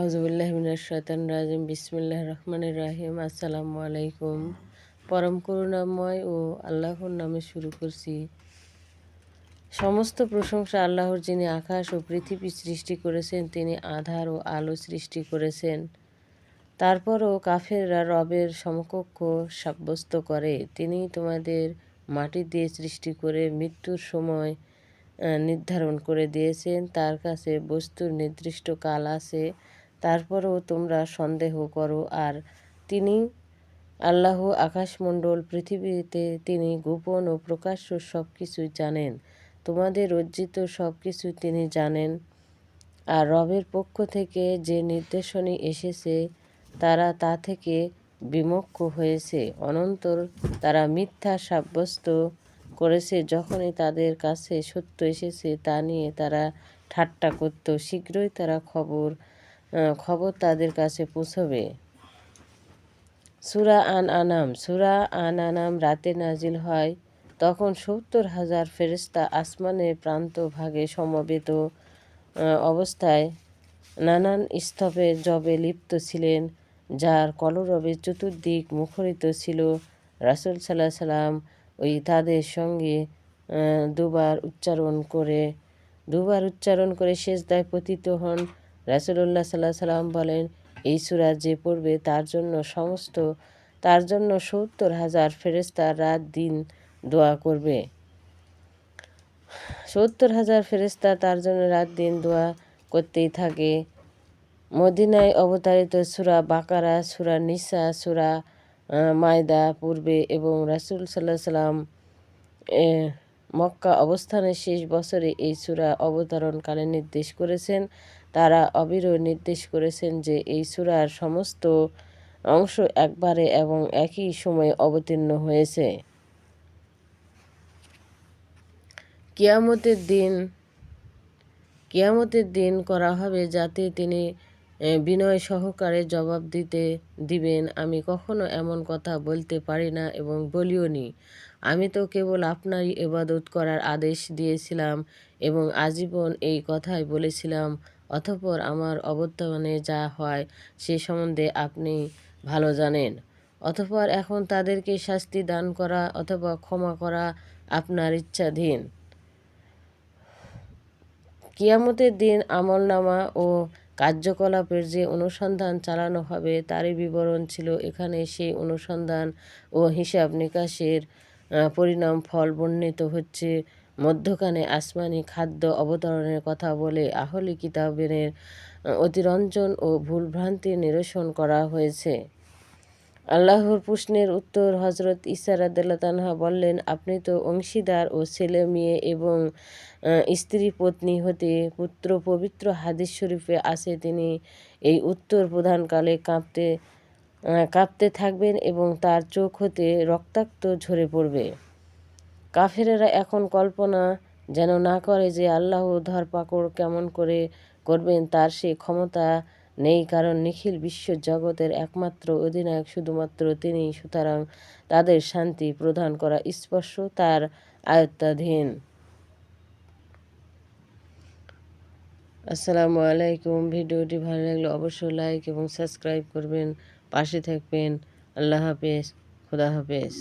আউজুবিল্লাহমিনাশাতান রাজিম বিসমিল্লাহ রহমান রাহিম। আসসালামু আলাইকুম। পরম করুণাময় ও আল্লাহর নামে শুরু করছি। সমস্ত প্রশংসা আল্লাহর যিনি আকাশ ও পৃথিবী সৃষ্টি করেছেন, তিনি আধার ও আলো সৃষ্টি করেছেন। তারপরও কাফেররা রবের সমকক্ষ সাব্যস্ত করে, তিনি তোমাদের মাটি দিয়ে সৃষ্টি করে মৃত্যুর সময় নির্ধারণ করে দিয়েছেন। তার কাছে বস্তুর নির্দিষ্ট কাল আছে। তারপরেও তোমরা সন্দেহ করো। আর তিনি আল্লাহ আকাশমণ্ডল, পৃথিবীতে তিনি গোপন ও প্রকাশ্য সব কিছুই জানেন। তোমাদের অর্জিত সব কিছু তিনি জানেন। আর রবের পক্ষ থেকে যে নির্দেশনী এসেছে, তারা তা থেকে বিমুখ হয়েছে। অনন্তর তারা মিথ্যা সাব্যস্ত করেছে। যখনই তাদের কাছে সত্য এসেছে, তা নিয়ে তারা ঠাট্টা করত। শীঘ্রই তারা খবর খবর তাদের কাছে পৌঁছবে। সুরা আন আনাম সুরা আন আনাম রাতে নাজিল হয় তখন সত্তর হাজার ফেরিস্তা আসমানের প্রান্ত ভাগে সমবেত অবস্থায় নানান স্তবে জবে লিপ্ত ছিলেন, যার কলরবে চতুর্দিক মুখরিত ছিল। রাসুল সাল্লাহ সাল্লাম ওই তাদের সঙ্গে দুবার উচ্চারণ করে, দুবার উচ্চারণ করে শেষ দায় পতিত হন। রাসুল্লাহ সাল্লাহ সাল্লাম বলেন, এই সুরা যে পড়বে তার জন্য সমস্ত, তার জন্য সত্তর হাজার ফেরেস্তা রাত দিন দোয়া করবে। সত্তর হাজার ফেরেস্তা তার জন্য রাত দিন দোয়া করতেই থাকে। মদিনায় অবতারিত সুরা বাকারা, সুরা নিসা, সুরা মায়দা পূর্বে এবং রাসুল সাল্লাহ সাল্লাম মক্কা অবস্থানের শেষ বছরে এই সুরা অবতরণকালে নির্দেশ করেছেন। তারা অবিরল নির্দেশ করেছেন যে এই সুরার সমস্ত অংশ একবারে এবং একই সময়ে অবতীর্ণ হয়েছে। কিয়ামতের দিন কিয়ামতের দিন করা হবে যাতে তিনি বিনয় সহকারে জবাব দিতে দিবেন, আমি কখনো এমন কথা বলতে পারি না এবং বলিও নি। আমি তো কেবল আপনারই এবাদত করার আদেশ দিয়েছিলাম এবং আজীবন এই কথাই বলেছিলাম। অতঃপর আমার অবর্তমানে যা হয় সে সম্বন্ধে আপনি ভালো জানেন। অতঃপর এখন তাদেরকে শাস্তি দান করা অথবা ক্ষমা করা আপনার ইচ্ছাধীন। কিয়ামতের দিন আমলনামা ও কার্যকলাপের যে অনুসন্ধান চালানো হবে তারই বিবরণ ছিল এখানে সেই অনুসন্ধান ও হিসাব নিকাশের পরিণাম ফল বর্ণিত হচ্ছে। মধ্যখানে আসমানি খাদ্য অবতরণের কথা বলে আহলি কিতাবের অতিরঞ্জন ও ভুলভ্রান্তি নিরসন করা হয়েছে। আল্লাহর প্রশ্নের উত্তর হজরত ইসা রাদ্দাল্লাহ বললেন, আপনি তো অংশীদার ও ছেলে মেয়ে এবং স্ত্রী পত্নী হতে পুত্র পবিত্র হাদিস শরীফে আসে তিনি এই উত্তর প্রধানকালে কাঁপতে কাঁপতে থাকবেন এবং তার চোখ হতে রক্তাক্ত ঝরে পড়বে। কাফেরেরা এখন কল্পনা যেন না করে যে আল্লাহ ধরপাকড় কেমন করে করবেন, তার সে ক্ষমতা নেই কারণ নিখিল বিশ্ব জগতের একমাত্র অধিনায়ক, শুধুমাত্র তিনি সুতরাং তাদের শান্তি প্রদান করা স্পর্শ তার আয়ত্তাধীন। আসসালামু আলাইকুম। ভিডিওটি ভালো লাগলে অবশ্যই লাইক এবং সাবস্ক্রাইব করবেন। পাশে থাকবেন। আল্লাহ হাফেজ। খুদা হাফেজ।